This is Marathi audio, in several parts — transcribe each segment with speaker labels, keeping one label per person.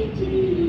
Speaker 1: Oh,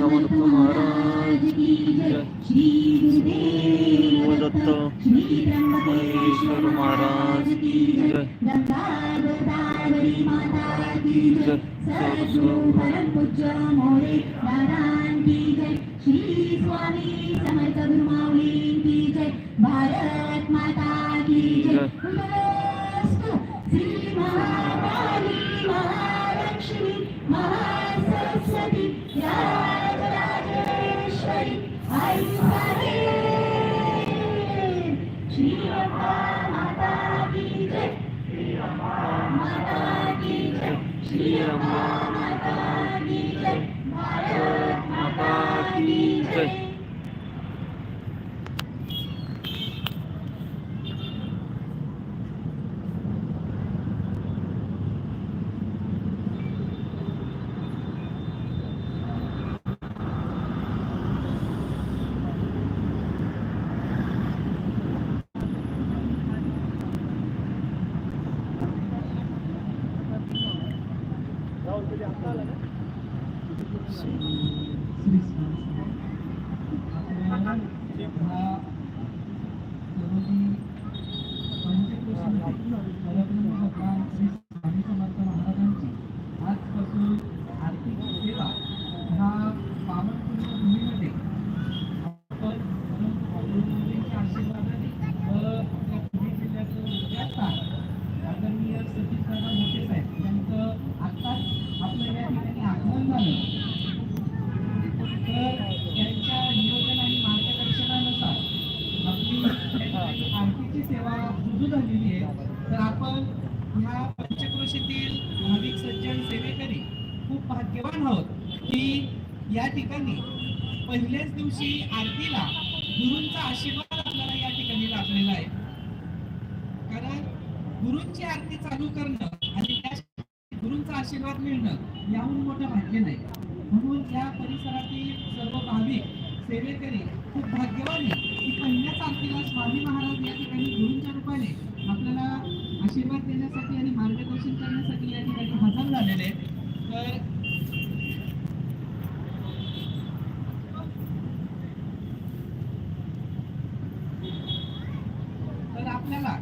Speaker 1: समर्थ महाराज गुरुमाऊली महेश्वर महाराज भारत माता की जय श्री महाकाली
Speaker 2: 失礼します。सुरू झालेली आहे. तर आपण ह्या पंचक्रोशीतील भाविक सज्जन सेवेकरी खूप भाग्यवान आहोत की या ठिकाणी पहिल्याच दिवशी आरतीला गुरूंचा आशीर्वाद आपल्याला या ठिकाणी लाभलेला आहे. कारण गुरूंची आरती चालू करणं आणि त्या गुरूंचा आशीर्वाद मिळणं याहून मोठं भाग्य नाही. म्हणून या परिसरातील सर्व भाविक सेवेकरी खूप भाग्यवान आहे. की पहिल्या तारखेला स्वामी महाराज या ठिकाणी गुरूंच्या रूपाने आपल्याला आशीर्वाद देण्यासाठी आणि मार्गदर्शन करण्यासाठी या ठिकाणी हजर झालेले आहेत. तर तर आपल्याला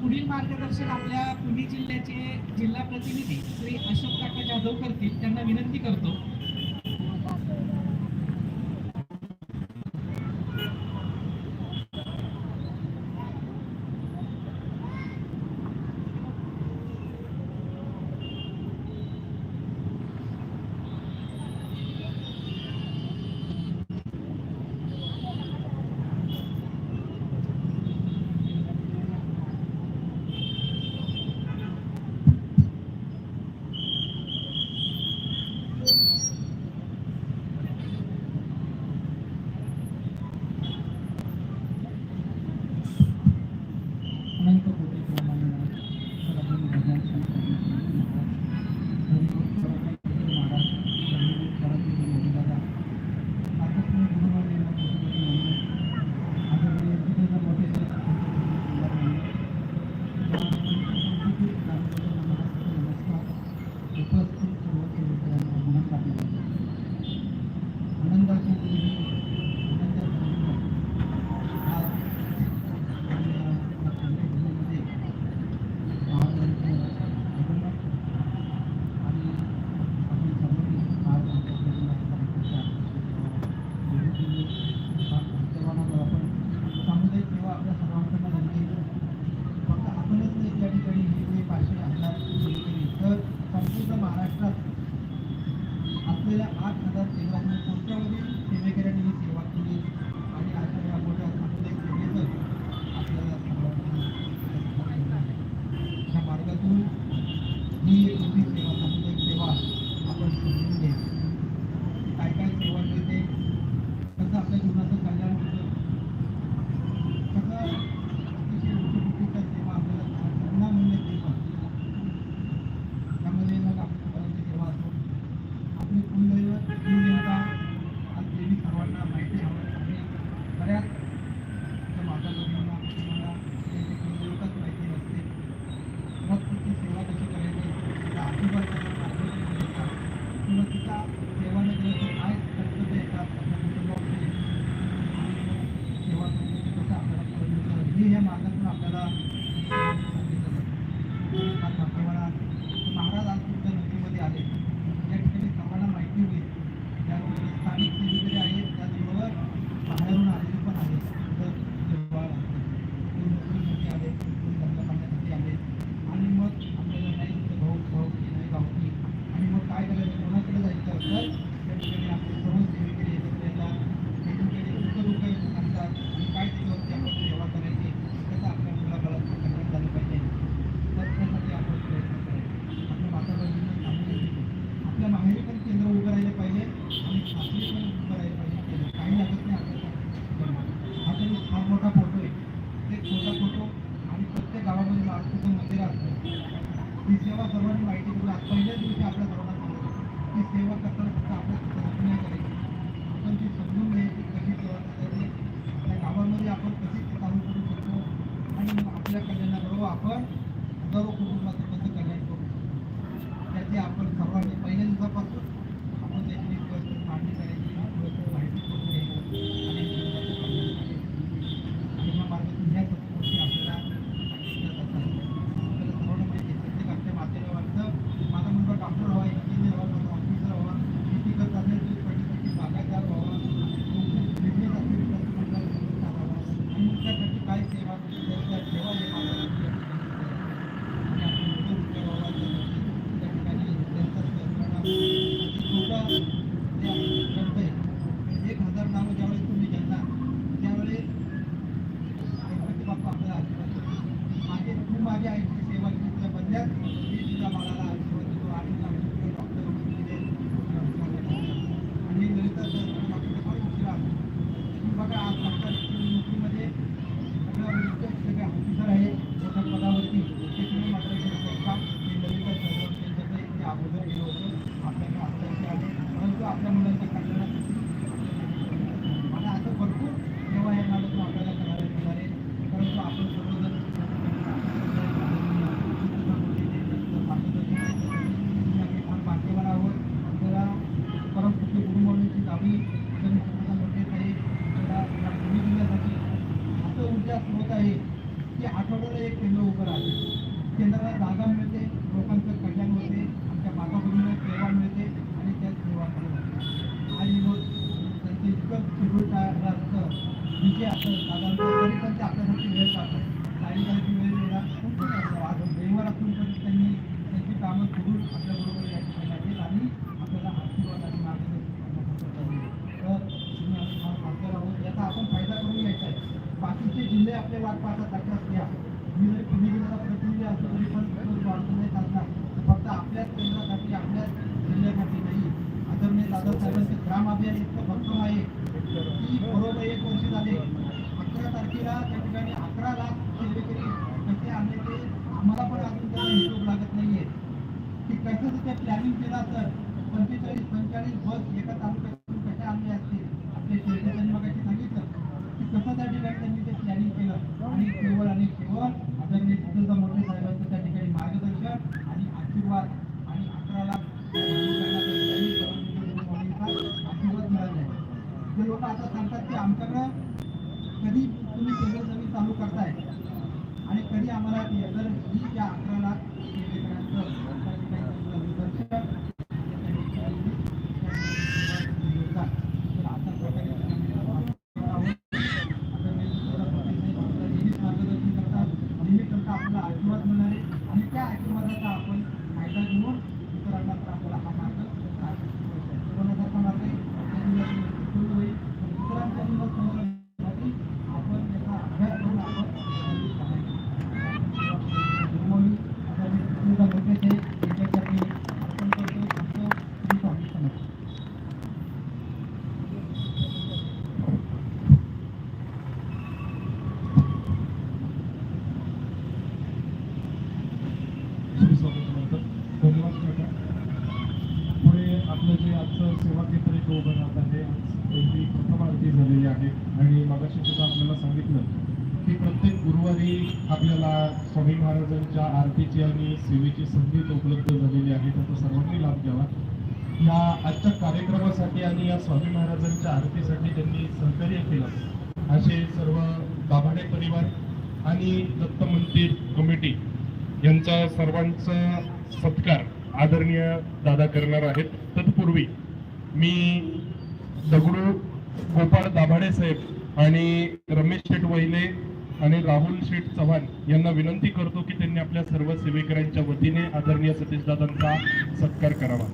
Speaker 2: पुढील मार्गदर्शन आपल्या पुणे जिल्ह्याचे जिल्हा प्रतिनिधी श्री अशोक काका जाधव करतील. त्यांना विनंती करतो.
Speaker 3: आपण सर्व कुटुंबातील Thank you. जवळपास टक्के असल्या मी जरी पुणे प्रतिनिधी असतो तरी पण अडचण येत असणार फक्त आपल्याच केंद्रासाठी आपल्याच जिल्ह्यासाठी नाही. दादा दादासाहेबांचे ग्राम अभियान इतकं भक्कम आहे. की बरोबर एक वर्ष झाले. अकरा तारखेला त्या ठिकाणी अकरा लाख शेतकरी कसे आणले ते आम्हाला पण अजून त्याला हिशोब लागत नाहीये. की कसं ते प्लॅनिंग केलं तर पंचेचाळीस पंचेचाळीस बस एका तालुक्यातून कशा आणले असतील? आपले शेतकऱ्यांनी आणि केवळ आणि केवळ आदरणीय भूपेंद्र मोठे साहेबांचं त्या ठिकाणी मार्गदर्शन आणि आशीर्वाद आणि अकरा आशीर्वाद मिळाले. जे लोक आता सांगतात की आमच्याकडं कधी तुम्ही केंद्र जमीन चालू करताय आणि कधी आम्हाला ही त्या अकरा लाख आपल्याला स्वामी
Speaker 4: महाराजांच्या आरतीची आणि सेवेची संधी उपलब्ध झालेली आहे. त्याचा सर्वांनी लाभ घ्यावा. या आजच्या कार्यक्रमासाठी आणि या स्वामी महाराजांच्या आरतीसाठी त्यांनी सहकार्य केलं. असे सर्व दाभाडे परिवार आणि दत्त मंदिर कमिटी यांचा सर्वांचा सत्कार आदरणीय दादा करणार आहेत. तत्पूर्वी मी दगडू गोपाळ दाभाडे साहेब आणि रमेश शेठ वहिले आणि राहुल शेठ चव्हाण यांना विनंती करतो की त्यांनी आपल्या सर्व सेवेकऱ्यांच्या वतीने आदरणीय सतीशदादांचा सत्कार करावा.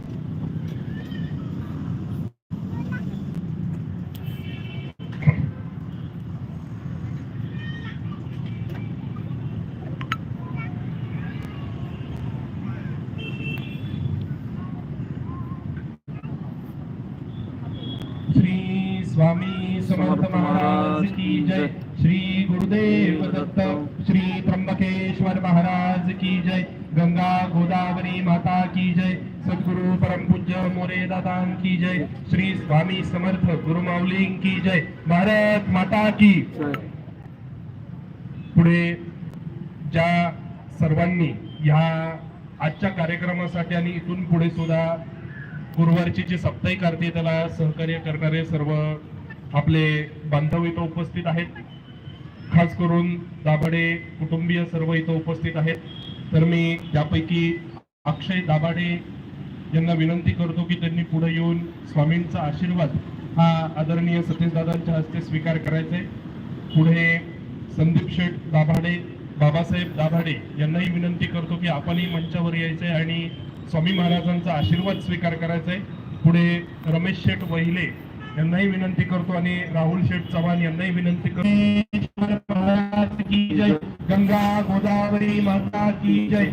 Speaker 4: गंगा गोदावरी माता की जय। सद्गुरु परमपूज्य मोरे दादा की जय। श्री स्वामी समर्थ गुरु माऊलीं की जय। भारत माता की पुढे ज्या सर्वांनी ह्या आजच्या कार्यक्रमासाठी आणि इथून पुढे सुद्धा गुरुवारची जी सप्ताही करते त्याला सहकार्य करणारे सर्व आपले बांधव इथं उपस्थित आहेत. खास करून दाभडे कुटुंबीय सर्व इथं उपस्थित आहेत. तर मी त्यापैकी अक्षय दाभाडे यांना विनंती करतो की त्यांनी पुढे येऊन स्वामींचा आशीर्वाद हा आदरणीय सतीशदादांच्या हस्ते स्वीकार करायचा. आहे पुढे संदीप शेठ दाभाडे बाबासाहेब दाभाडे यांनाही विनंती करतो की आपणही मंचावर यायचंय आणि स्वामी महाराजांचा आशीर्वाद स्वीकार करायचा. आहे पुढे रमेश शेठ वहिले यांनाही विनंती करतो आणि राहुल शेठ चव्हाण यांनाही विनंती करतो. की जय गंगा गोदावरी माता की जय.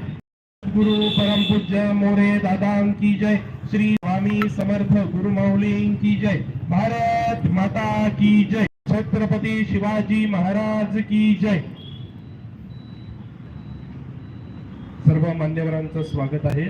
Speaker 4: गुरु परम पूज्य मोरे दादा की जय. श्री स्वामी समर्थ गुरु माऊली की जय. भारत माता की जय. छत्रपती शिवाजी महाराज की जय. सर्व मान्यवरांचं स्वागत आहे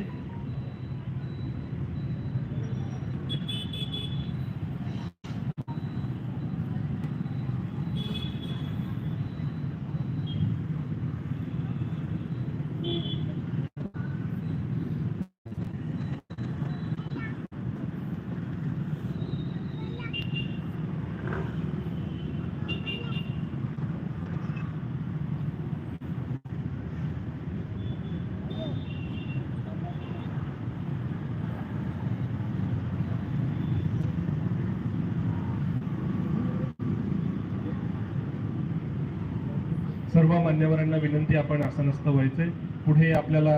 Speaker 4: सर्व मान्यवरांना विनंती आपण आसनस्थ व्हायचंय. पुढे आपल्याला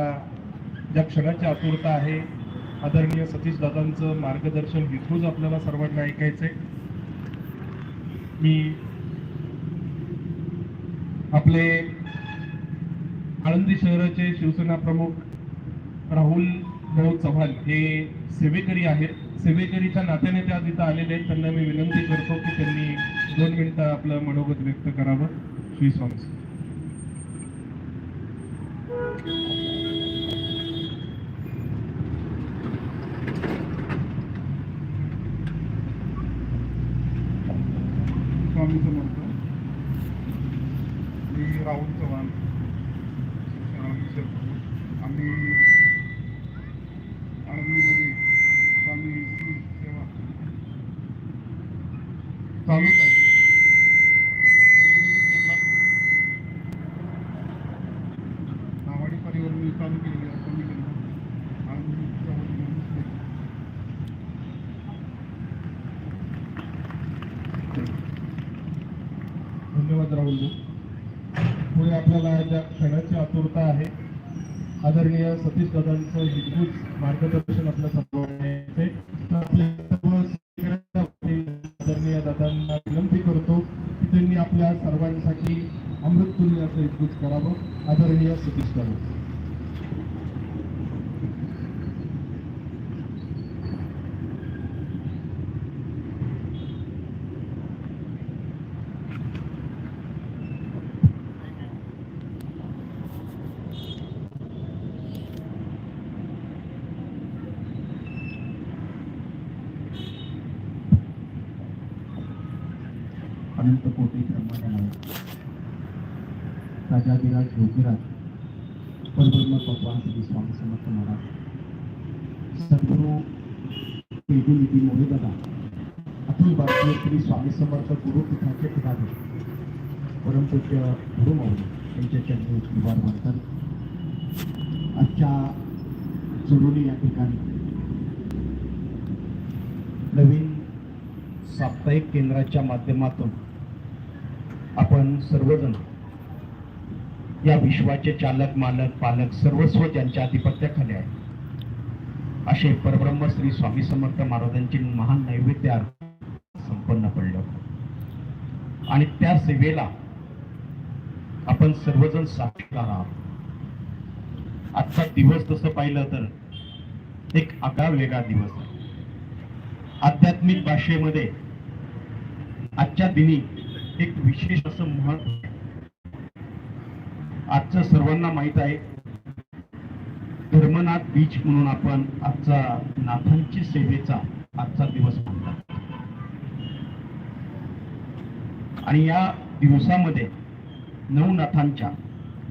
Speaker 4: ज्या क्षणाची आतुरता आहे आदरणीय सतीश दादांचं मार्गदर्शन इथूनच आपल्याला सर्वांना ऐकायचंय. मी आपले आळंदी शहराचे शिवसेना प्रमुख राहुल भाऊ चव्हाण हे सेवेकरी आहेत. सेवेकरीच्या नात्याने ते आज इथं आलेले आहेत. त्यांना मी विनंती करतो की त्यांनी दोन मिनिटं आपलं मनोगत व्यक्त करावं. श्री स्वामी
Speaker 5: स्वामी समर्थ मी राहुल चव्हाण शिक्षणाचे आम्ही आळंदीमध्ये स्वामी श्री सेवा चालूच आहे नावाडी परिवार मी चालू केलेली आहे कमी केलं आळंदीच्या वतीने मुस्लिम.
Speaker 4: धन्यवाद राहुल पुढे आपल्याला ज्या क्षणाची आतुरता आहे आदरणीय सतीश दादांचं हितगुज मार्गदर्शन आपल्यासमोर आहे तर आपल्या सर्व सहकार्यासाठी आदरणीय दादांना विनंती करतो की त्यांनी आपल्या सर्वांसाठी अमृततुल्य असं हितगुज करावं आदरणीय सतीश दादा
Speaker 6: अनंत कोटी ब्रह्मांड राजाधिराज योगीराज परब्रह्म भगवान श्री स्वामी समर्थ महाराज. सद्गुरु पेगू निधी अखिल भारतीय श्री स्वामी समर्थ गुरुपीठाचे पदाधिकारी परमपूज्य गुरु यांच्या चरणी निवार मानतात आजच्या जुरुली या ठिकाणी नवीन साप्ताहिक केंद्राच्या माध्यमातून आपण सर्वजण या विश्वाचे चालक मालक पालक सर्वस्व ज्यांच्या आधिपत्याखाली आहे. असे परब्रह्म श्री स्वामी समर्थ महाराजांची महान नैवेद्य संपन्न पडलं. आणि त्या सेवेला आपण सर्वजण साक्षीदार आहात. आजचा दिवस तसं पाहिलं तर एक आगळा वेगळा दिवस आहे. आध्यात्मिक भाषेमध्ये आजच्या दिनी एक विशेष असं महत्त्व आहे. आजचं सर्वांना माहीत आहे. धर्मनाथ बीच म्हणून आपण आजचा नाथांची सेवेचा आजचा दिवस म्हणतात आणि या दिवसामध्ये नवनाथांच्या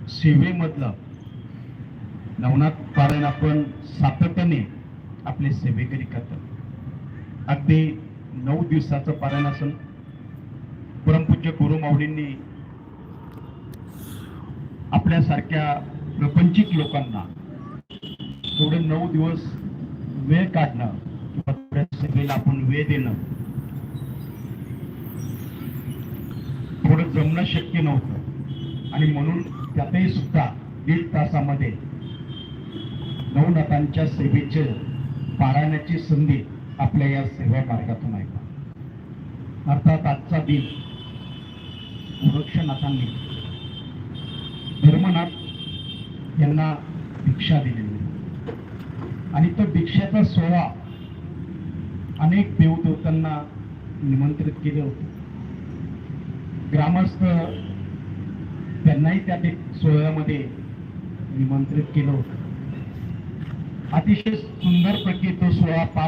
Speaker 6: सेवेमधलं नवनाथ पारायण आपण सातत्याने आपले सेवेकरी करतात? अगदी नऊ दिवसाचं पारायण असेल. परमपूज्य गुरुमाऊलींनी आपल्यासारख्या प्रपंचिक लोकांना थोडे नऊ दिवस वेळ काढणं किंवा सभेला आपण वेळ देणं थोडं जमणं शक्य नव्हतं. आणि म्हणून त्यातही सुद्धा दीड तासामध्ये नवनाथांच्या सेवेचे पारायणाची संधी आपल्या या सेवा मार्गातून आहे. अर्थात आजचा दिन गोरक्षनाथांनी धर्मनाथ यांना भिक्षा दिलेली आणि तो दीक्षाचा सोहळा अनेक देवदेवतांना निमंत्रित केले होते. ग्रामस्थ त्यांनाही त्या सोहळ्यामध्ये निमंत्रित केलं होतं. अतिशय सुंदर प्रकारे तो सोहळा पार